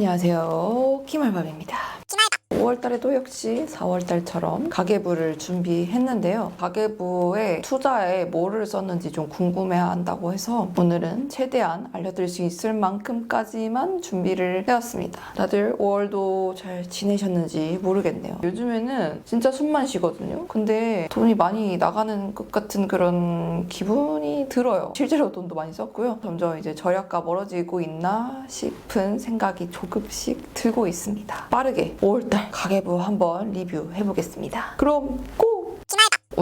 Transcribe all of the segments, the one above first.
안녕하세요. 키말밥입니다. 5월달에도 역시 4월달처럼 가계부를 준비했는데요. 가계부에 투자에 뭐를 썼는지 좀 궁금해한다고 해서 오늘은 최대한 알려드릴 수 있을 만큼까지만 준비를 해왔습니다. 다들 5월도 잘 지내셨는지 모르겠네요. 요즘에는 진짜 숨만 쉬거든요. 근데 돈이 많이 나가는 것 같은 그런 기분이 들어요. 실제로 돈도 많이 썼고요. 점점 이제 절약과 멀어지고 있나 싶은 생각이 조금씩 들고 있습니다. 빠르게 5월달 가계부 한번 리뷰해 보겠습니다. 그럼 고!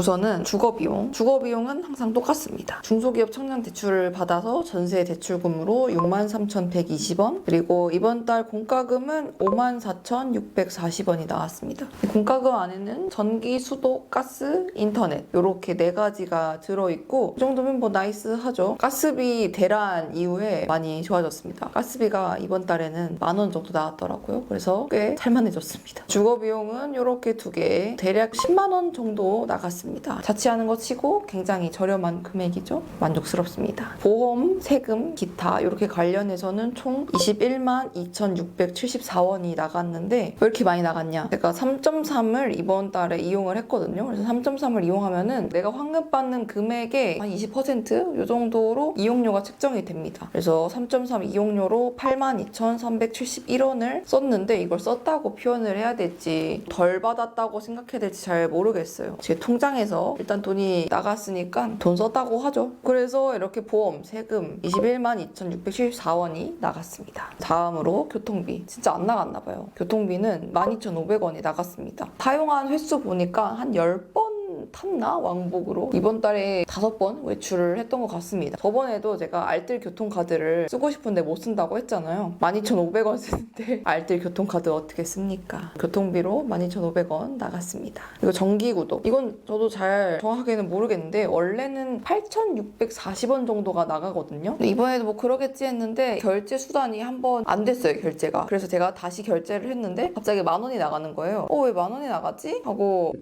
우선은 주거 비용. 주거 비용은 항상 똑같습니다. 중소기업 청년 대출을 받아서 전세 대출금으로 63,120원. 그리고 이번 달 공과금은 54,640원이 나왔습니다. 공과금 안에는 전기, 수도, 가스, 인터넷 이렇게 네 가지가 들어있고 이 정도면 뭐 나이스하죠. 가스비 대란 이후에 많이 좋아졌습니다. 가스비가 이번 달에는 만 원 정도 나왔더라고요. 그래서 꽤 살만해졌습니다. 주거 비용은 이렇게 두 개, 대략 10만 원 정도 나갔습니다. 자취하는 거 치고 굉장히 저렴한 금액이죠. 만족스럽습니다. 보험, 세금, 기타 이렇게 관련해서는 총 21만 2,674원이 나갔는데 왜 이렇게 많이 나갔냐? 제가 3.3을 이번 달에 이용을 했거든요. 그래서 3.3을 이용하면은 내가 환급 받는 금액의 한 20%이 정도로 이용료가 책정이 됩니다. 그래서 3.3 이용료로 82,371원을 썼는데 이걸 썼다고 표현을 해야 될지 덜 받았다고 생각해야 될지 잘 모르겠어요. 제 통장에 서 일단 돈이 나갔으니까 돈 썼다고 하죠. 그래서 이렇게 보험, 세금 21만 2,674원이 나갔습니다. 다음으로 교통비. 진짜 안 나갔나 봐요. 교통비는 12,500원이 나갔습니다. 사용한 횟수 보니까 한 10번 탔나 왕복으로 이번 달에 다섯 번 외출을 했던 것 같습니다. 저번에도 제가 알뜰 교통카드를 쓰고 싶은데 못 쓴다고 했잖아요. 12,500원 쓰는데 알뜰 교통카드 어떻게 씁니까? 교통비로 12,500원 나갔습니다. 그리고 정기구독 이건 저도 잘 정확하게는 모르겠는데 원래는 8,640원 정도가 나가거든요. 근데 이번에도 뭐 그러겠지 했는데 결제 수단이 한 번 안 됐어요 결제가. 그래서 제가 다시 결제를 했는데 갑자기 만 원이 나가는 거예요. 어 왜 만 원이 나갔지? 하고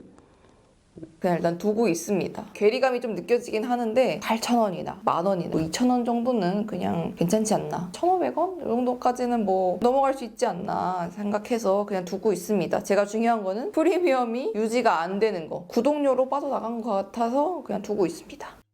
그냥 일단 두고 있습니다. 괴리감이 좀 느껴지긴 하는데 8,000원이나 만 원이나 뭐 2,000원 정도는 그냥 괜찮지 않나. 1,500원? 이 정도까지는 뭐 넘어갈 수 있지 않나 생각해서 그냥 두고 있습니다. 제가 중요한 거는 프리미엄이 유지가 안 되는 거. 구독료로 빠져나간 것 같아서 그냥 두고 있습니다.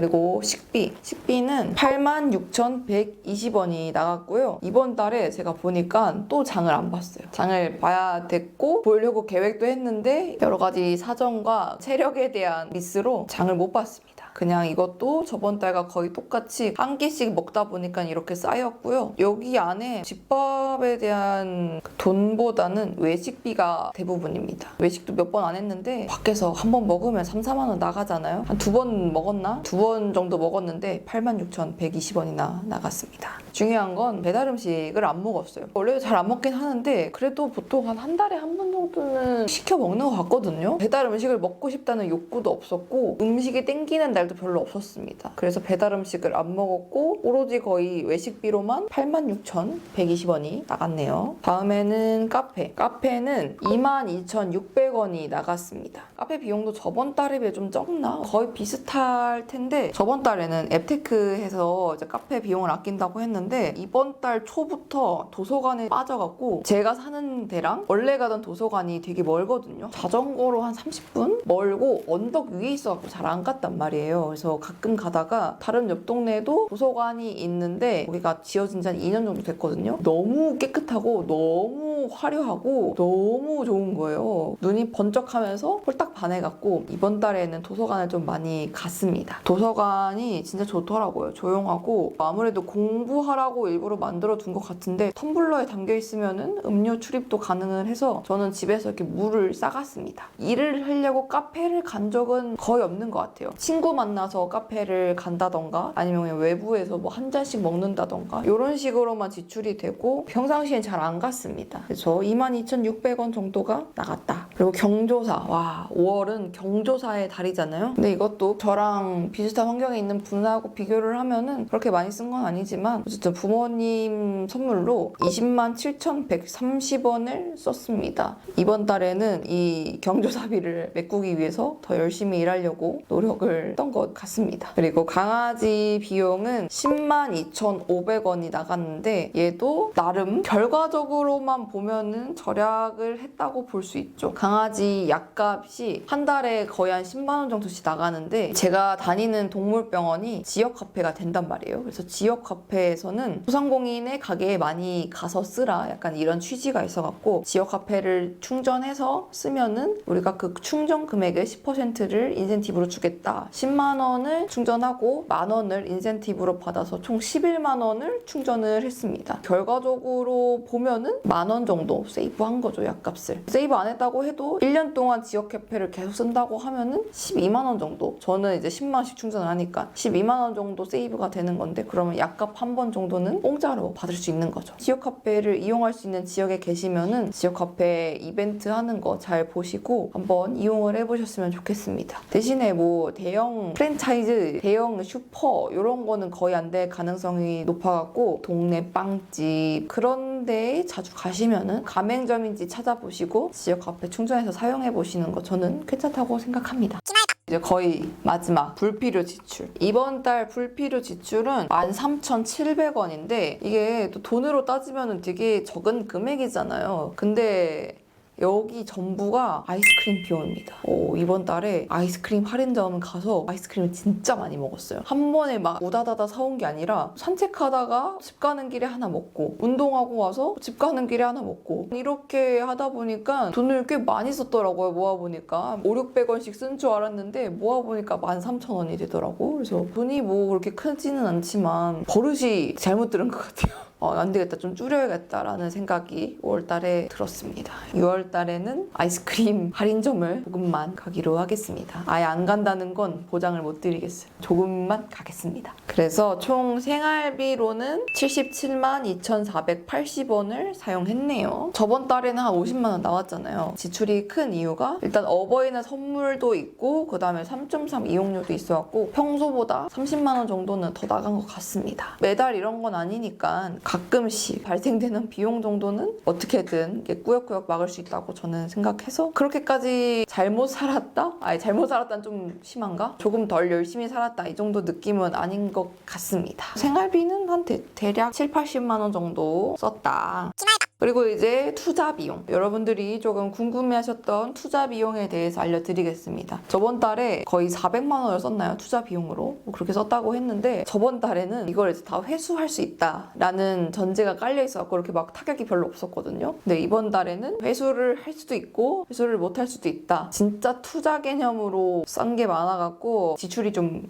그리고 식비. 식비는 86,120원이 나갔고요. 이번 달에 제가 보니까 또 장을 안 봤어요. 장을 봐야 됐고, 보려고 계획도 했는데, 여러 가지 사정과 체력에 대한 미스로 장을 못 봤습니다. 그냥 이것도 저번 달과 거의 똑같이 한 개씩 먹다 보니까 이렇게 쌓였고요. 여기 안에 집밥에 대한 그 돈보다는 외식비가 대부분입니다. 외식도 몇 번 안 했는데 밖에서 한 번 먹으면 3, 4만 원 나가잖아요. 한 두 번 먹었나? 두 번 정도 먹었는데 86,120원이나 나갔습니다. 중요한 건 배달 음식을 안 먹었어요. 원래 잘안 먹긴 하는데 그래도 보통 한 한 달에 한 번 정도는 시켜 먹는 것 같거든요. 배달 음식을 먹고 싶다는 욕구도 없었고 음식이 땡기는 날도 별로 없었습니다. 그래서 배달 음식을 안 먹었고 오로지 거의 외식비로만 86,120원이 나갔네요. 다음에는 카페. 카페는 22,600원이 나갔습니다. 카페 비용도 저번 달에 비해 좀 적나? 거의 비슷할 텐데 저번 달에는 앱테크해서 카페 비용을 아낀다고 했는데 이번 달 초부터 도서관에 빠져갖고 제가 사는 데랑 원래 가던 도서관이 되게 멀거든요. 자전거로 한 30분 멀고 언덕 위에 있어갖고 잘 안 갔단 말이에요. 그래서 가끔 가다가 다른 옆 동네에도 도서관이 있는데 거기가 지어진 지 한 2년 정도 됐거든요. 너무 깨끗하고 너무 화려하고 너무 좋은 거예요. 눈이 번쩍하면서 홀딱 반해갖고 이번 달에는 도서관을 좀 많이 갔습니다. 도서관이 진짜 좋더라고요. 조용하고 아무래도 공부하라고 일부러 만들어 둔 것 같은데 텀블러에 담겨 있으면은 음료 출입도 가능을 해서 저는 집에서 이렇게 물을 싸갔습니다. 일을 하려고 카페를 간 적은 거의 없는 것 같아요. 친구 만나서 카페를 간다던가 아니면 외부에서 뭐 한 잔씩 먹는다던가 이런 식으로만 지출이 되고 평상시엔 잘 안 갔습니다. 그래서 22,600원 정도가 나갔다. 그리고 경조사. 와, 5월은 경조사의 달이잖아요. 근데 이것도 저랑 비슷한 환경에 있는 분하고 비교를 하면은 그렇게 많이 쓴 건 아니지만 어쨌든 부모님 선물로 20만 7,130원을 썼습니다. 이번 달에는 이 경조사비를 메꾸기 위해서 더 열심히 일하려고 노력을 했던 것 같습니다. 그리고 강아지 비용은 10만 2,500원이 나갔는데 얘도 나름 결과적으로만 보면 은 절약을 했다고 볼 수 있죠. 강아지 약값이 한 달에 거의 한 10만 원 정도씩 나가는데 제가 다니는 동물병원이 지역 카페가 된단 말이에요. 그래서 지역 카페에서는 소상공인의 가게에 많이 가서 쓰라 약간 이런 취지가 있어갖고 지역 카페를 충전해서 쓰면은 우리가 그 충전 금액의 10%를 인센티브로 주겠다. 10만 원을 충전하고 만 원을 인센티브로 받아서 총 11만 원을 충전을 했습니다. 결과적으로 보면은 만원 정도 세이브한 거죠 약값을. 세이브 안 했다고 해도 1년 동안 지역 카페를 계속 쓴다고 하면은 12만 원 정도. 저는 이제 10만 원씩 충전을 하니까 12만 원 정도 세이브가 되는 건데 그러면 약값 한 번 정도는 공짜로 받을 수 있는 거죠. 지역 카페를 이용할 수 있는 지역에 계시면은 지역 카페 이벤트 하는 거 잘 보시고 한번 이용을 해보셨으면 좋겠습니다. 대신에 뭐 대형 프랜차이즈, 대형 슈퍼 이런 거는 거의 안 될 가능성이 높아갖고 동네 빵집 그런 데에 자주 가시면 은 가맹점인지 찾아보시고 지역 카페 충전해서 사용해 보시는 거 저는 괜찮다고 생각합니다. 이제 거의 마지막 불필요 지출. 이번 달 불필요 지출은 13,700원인데 이게 또 돈으로 따지면 되게 적은 금액이잖아요. 근데 여기 전부가 아이스크림 비용입니다. 오, 이번 달에 아이스크림 할인점 가서 아이스크림을 진짜 많이 먹었어요. 한 번에 막 우다다다 사온 게 아니라 산책하다가 집 가는 길에 하나 먹고 운동하고 와서 집 가는 길에 하나 먹고 이렇게 하다 보니까 돈을 꽤 많이 썼더라고요. 모아보니까 5, 600원씩 쓴 줄 알았는데 모아보니까 13,000원이 되더라고. 그래서 돈이 뭐 그렇게 크지는 않지만 버릇이 잘못 들은 것 같아요. 어, 안 되겠다. 좀 줄여야겠다라는 생각이 5월 달에 들었습니다. 6월 달에는 아이스크림 할인점을 조금만 가기로 하겠습니다. 아예 안 간다는 건 보장을 못 드리겠어요. 조금만 가겠습니다. 그래서 총 생활비로는 77만 2,480원을 사용했네요. 저번 달에는 한 50만 원 나왔잖아요. 지출이 큰 이유가 일단 어버이날 선물도 있고 그 다음에 3.3 이용료도 있어갖고 평소보다 30만 원 정도는 더 나간 것 같습니다. 매달 이런 건 아니니까 가끔씩 발생되는 비용 정도는 어떻게든 꾸역꾸역 막을 수 있다고 저는 생각해서 그렇게까지 잘못 살았다? 아니 잘못 살았다는 좀 심한가? 조금 덜 열심히 살았다 이 정도 느낌은 아닌 것 같습니다. 생활비는 한 대, 대략 7, 80만 원 정도 썼다. 그리고 이제 투자 비용. 여러분들이 조금 궁금해 하셨던 투자 비용에 대해서 알려드리겠습니다. 저번 달에 거의 400만 원을 썼나요? 투자 비용으로. 뭐 그렇게 썼다고 했는데 저번 달에는 이걸 이제 다 회수할 수 있다라는 전제가 깔려 있어서 그렇게 막 타격이 별로 없었거든요. 근데 이번 달에는 회수를 할 수도 있고 회수를 못 할 수도 있다. 진짜 투자 개념으로 싼 게 많아 갖고 지출이 좀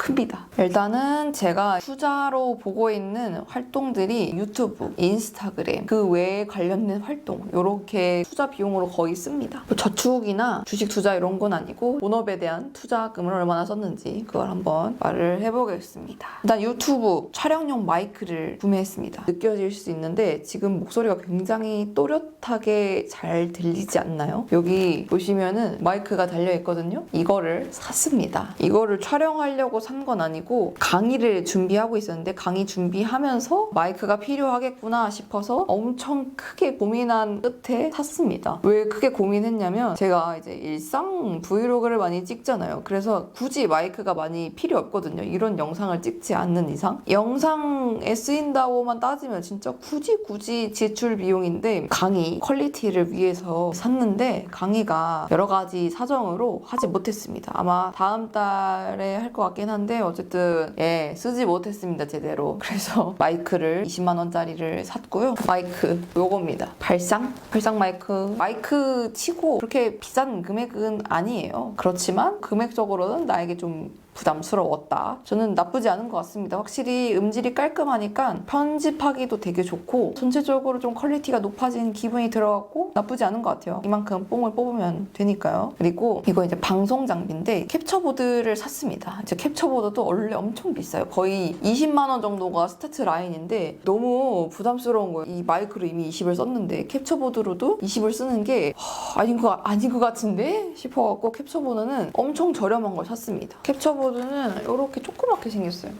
큽니다. 일단은 제가 투자로 보고 있는 활동들이 유튜브, 인스타그램, 그 외에 관련된 활동 이렇게 투자 비용으로 거의 씁니다. 뭐 저축이나 주식 투자 이런 건 아니고 본업에 대한 투자금을 얼마나 썼는지 그걸 한번 말을 해보겠습니다. 일단 유튜브 촬영용 마이크를 구매했습니다. 느껴질 수 있는데 지금 목소리가 굉장히 또렷하게 잘 들리지 않나요? 여기 보시면은 마이크가 달려 있거든요. 이거를 샀습니다. 이거를 촬영하려고 산 건 아니고 강의를 준비하고 있었는데 강의 준비하면서 마이크가 필요하겠구나 싶어서 엄청 크게 고민한 끝에 샀습니다. 왜 크게 고민했냐면 제가 이제 일상 브이로그를 많이 찍잖아요. 그래서 굳이 마이크가 많이 필요 없거든요. 이런 영상을 찍지 않는 이상 영상에 쓰인다고만 따지면 진짜 굳이 굳이 지출 비용인데 강의 퀄리티를 위해서 샀는데 강의가 여러 가지 사정으로 하지 못했습니다. 아마 다음 달에 할 것 같긴 한데 어쨌든 예 쓰지 못했습니다 제대로. 그래서 마이크를 20만 원짜리를 샀고요. 마이크 요겁니다. 발상 발상 마이크 마이크 치고 그렇게 비싼 금액은 아니에요. 그렇지만 금액적으로는 나에게 좀 부담스러웠다. 저는 나쁘지 않은 것 같습니다. 확실히 음질이 깔끔하니까 편집하기도 되게 좋고 전체적으로 좀 퀄리티가 높아진 기분이 들어갔고 나쁘지 않은 것 같아요. 이만큼 뽕을 뽑으면 되니까요. 그리고 이거 이제 방송 장비인데 캡처보드를 샀습니다. 이제 캡처보드도 원래 엄청 비싸요. 거의 20만 원 정도가 스타트 라인인데 너무 부담스러운 거예요. 이 마이크로 이미 20을 썼는데 캡처보드로도 20을 쓰는 게 하, 아닌 거 아닌 것 같은데 싶어갖고 캡처보드는 엄청 저렴한 걸 샀습니다. 캡처 보드는 이렇게 조그맣게 생겼어요.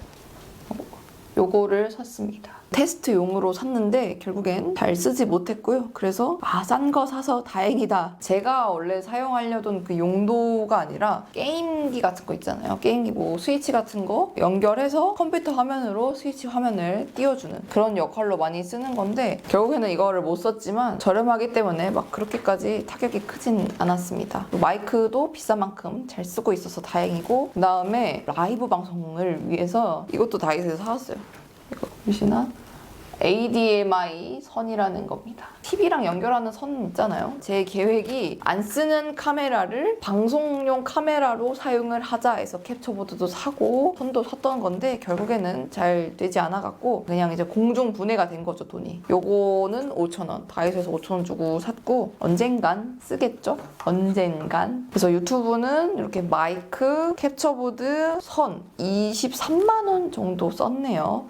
요거를 샀습니다. 테스트용으로 샀는데 결국엔 잘 쓰지 못했고요. 그래서 아 싼 거 사서 다행이다. 제가 원래 사용하려던 그 용도가 아니라 게임기 같은 거 있잖아요. 게임기 뭐 스위치 같은 거 연결해서 컴퓨터 화면으로 스위치 화면을 띄워주는 그런 역할로 많이 쓰는 건데 결국에는 이거를 못 썼지만 저렴하기 때문에 막 그렇게까지 타격이 크진 않았습니다. 마이크도 비싼 만큼 잘 쓰고 있어서 다행이고 그 다음에 라이브 방송을 위해서 이것도 다이소에서 사왔어요. 이거 보시나? ADMI 선이라는 겁니다. TV랑 연결하는 선 있잖아요. 제 계획이 안 쓰는 카메라를 방송용 카메라로 사용을 하자 해서 캡처보드도 사고 선도 샀던 건데 결국에는 잘 되지 않아갖고 그냥 이제 공중 분해가 된 거죠 돈이. 요거는 5,000원. 다이소에서 5,000원 주고 샀고 언젠간 쓰겠죠? 언젠간. 그래서 유튜브는 이렇게 마이크, 캡처보드, 선 23만 원 정도 썼네요.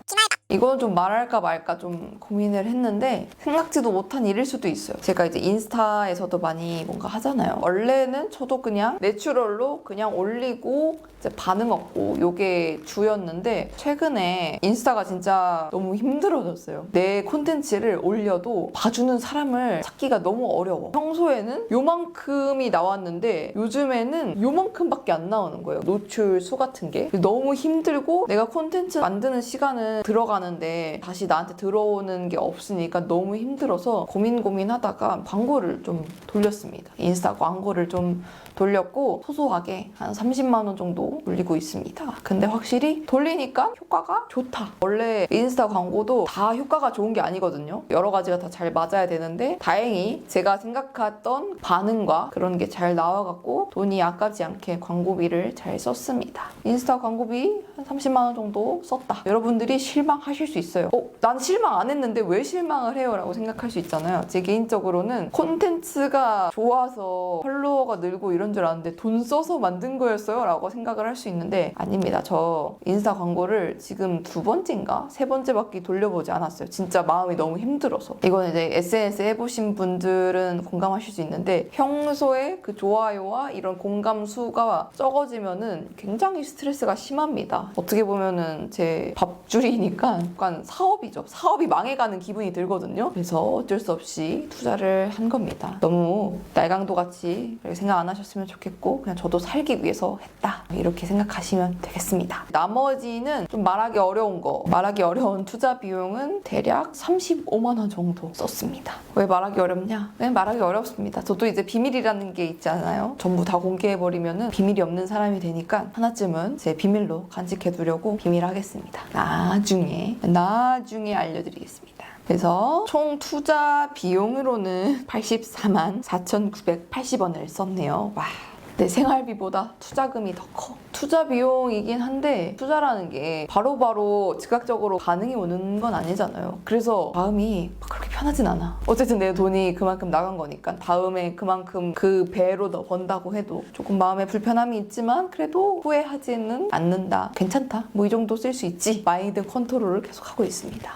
이건 좀 말할까 말까 좀 고민을 했는데 생각지도 못한 일일 수도 있어요. 제가 이제 인스타에서도 많이 뭔가 하잖아요. 원래는 저도 그냥 내추럴로 그냥 올리고 이제 반응 없고 요게 주였는데 최근에 인스타가 진짜 너무 힘들어졌어요. 내 콘텐츠를 올려도 봐주는 사람을 찾기가 너무 어려워. 평소에는 요만큼이 나왔는데 요즘에는 요만큼밖에 안 나오는 거예요. 노출 수 같은 게 너무 힘들고 내가 콘텐츠 만드는 시간은 들어가는 데 다시 나한테 들어오는 게 없으니까 너무 힘들어서 고민 고민하다가 광고를 좀 돌렸습니다. 인스타 광고를 좀 돌렸고 소소하게 한 30만 원 정도 올리고 있습니다. 근데 확실히 돌리니까 효과가 좋다. 원래 인스타 광고도 다 효과가 좋은 게 아니거든요. 여러 가지가 다 잘 맞아야 되는데 다행히 제가 생각했던 반응과 그런 게 잘 나와갖고 돈이 아깝지 않게 광고비를 잘 썼습니다. 인스타 광고비 한 30만 원 정도 썼다. 여러분들이 실망 하실 수 있어요. 어, 난 실망 안 했는데 왜 실망을 해요? 라고 생각할 수 있잖아요. 제 개인적으로는 콘텐츠가 좋아서 팔로워가 늘고 이런 줄 알았는데 돈 써서 만든 거였어요? 라고 생각을 할 수 있는데 아닙니다. 저 인스타 광고를 지금 두 번째인가? 세 번째밖에 돌려보지 않았어요. 진짜 마음이 너무 힘들어서. 이건 이제 SNS 해보신 분들은 공감하실 수 있는데 평소에 그 좋아요와 이런 공감 수가 적어지면은 굉장히 스트레스가 심합니다. 어떻게 보면은 제 밥줄이니까 약간 사업이죠. 사업이 망해가는 기분이 들거든요. 그래서 어쩔 수 없이 투자를 한 겁니다. 너무 날강도 같이 생각 안 하셨으면 좋겠고 그냥 저도 살기 위해서 했다 이렇게 생각하시면 되겠습니다. 나머지는 좀 말하기 어려운 거 말하기 어려운 투자 비용은 대략 35만 원 정도 썼습니다. 왜 말하기 어렵냐? 왜 말하기 어렵습니다. 저도 이제 비밀이라는 게 있잖아요. 전부 다 공개해버리면은 비밀이 없는 사람이 되니까 하나쯤은 제 비밀로 간직해 두려고 비밀하겠습니다. 나중에 나중에 알려드리겠습니다. 그래서 총 투자 비용으로는 84만 4,980원을 썼네요. 와. 내 생활비보다 투자금이 더 커. 투자 비용이긴 한데 투자라는 게 바로바로 즉각적으로 반응이 오는 건 아니잖아요. 그래서 마음이 막 그렇게 편하진 않아. 어쨌든 내 돈이 그만큼 나간 거니까 다음에 그만큼 그 배로 더 번다고 해도 조금 마음에 불편함이 있지만 그래도 후회하지는 않는다. 괜찮다. 뭐 이 정도 쓸 수 있지. 마인드 컨트롤을 계속 하고 있습니다.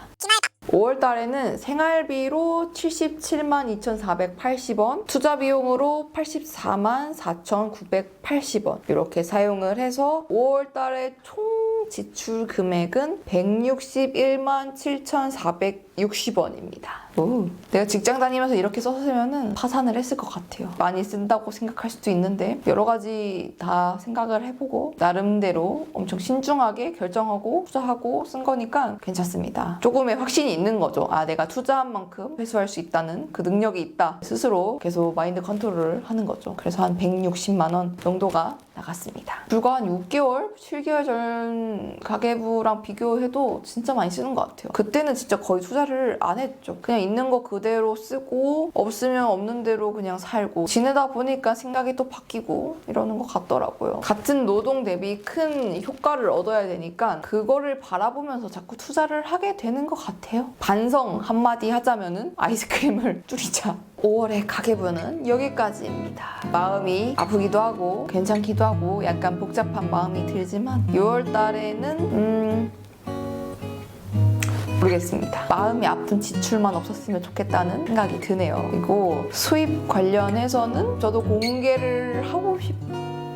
5월 달에는 생활비로 77만 2,480원, 투자 비용으로 84만 4,980원 이렇게 사용을 해서 5월 달에 총 지출 금액은 161만 7,460원입니다. 오, 내가 직장 다니면서 이렇게 썼으면 파산을 했을 것 같아요. 많이 쓴다고 생각할 수도 있는데 여러 가지 다 생각을 해보고 나름대로 엄청 신중하게 결정하고 투자하고 쓴 거니까 괜찮습니다. 조금의 확신이 있는 거죠. 아, 내가 투자한 만큼 회수할 수 있다는 그 능력이 있다. 스스로 계속 마인드 컨트롤을 하는 거죠. 그래서 한 160만 원 정도가 나갔습니다. 불과 한 6개월, 7개월 전 가계부랑 비교해도 진짜 많이 쓰는 것 같아요. 그때는 진짜 거의 투자를 안 했죠. 그냥 있는 거 그대로 쓰고 없으면 없는 대로 그냥 살고 지내다 보니까 생각이 또 바뀌고 이러는 것 같더라고요. 같은 노동 대비 큰 효과를 얻어야 되니까 그거를 바라보면서 자꾸 투자를 하게 되는 것 같아요. 반성 한마디 하자면은 아이스크림을 줄이자. 5월의 가계부는 여기까지입니다. 마음이 아프기도 하고 괜찮기도 하고 약간 복잡한 마음이 들지만 6월 달에는 음 모르겠습니다. 마음이 아픈 지출만 없었으면 좋겠다는 생각이 드네요. 그리고 수입 관련해서는 저도 공개를 하고 싶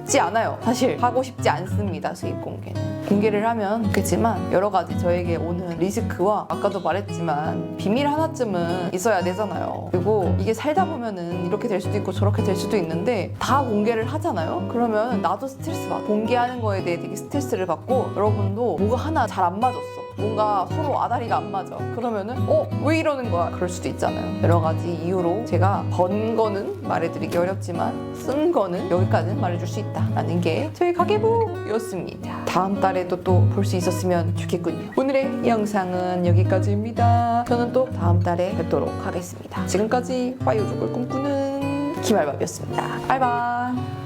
싶지 않아요. 사실 하고 싶지 않습니다. 수입 공개는. 공개를 하면 좋겠지만 여러 가지 저에게 오는 리스크와 아까도 말했지만 비밀 하나쯤은 있어야 되잖아요. 그리고 이게 살다 보면은 이렇게 될 수도 있고 저렇게 될 수도 있는데 다 공개를 하잖아요. 그러면 나도 스트레스 받아. 공개하는 거에 대해 되게 스트레스를 받고 여러분도 뭐가 하나 잘 안 맞았어. 뭔가 서로 아다리가 안 맞아. 그러면은 어? 왜 이러는 거야? 그럴 수도 있잖아요. 여러 가지 이유로 제가 번 거는 말해드리기 어렵지만 쓴 거는 여기까지는 말해줄 수 있다라는 게 저희 가계부였습니다. 다음 달에도 또 볼 수 있었으면 좋겠군요. 오늘의 영상은 여기까지입니다. 저는 또 다음 달에 뵙도록 하겠습니다. 지금까지 파이오족을 꿈꾸는 김알밥이었습니다. 바이바이.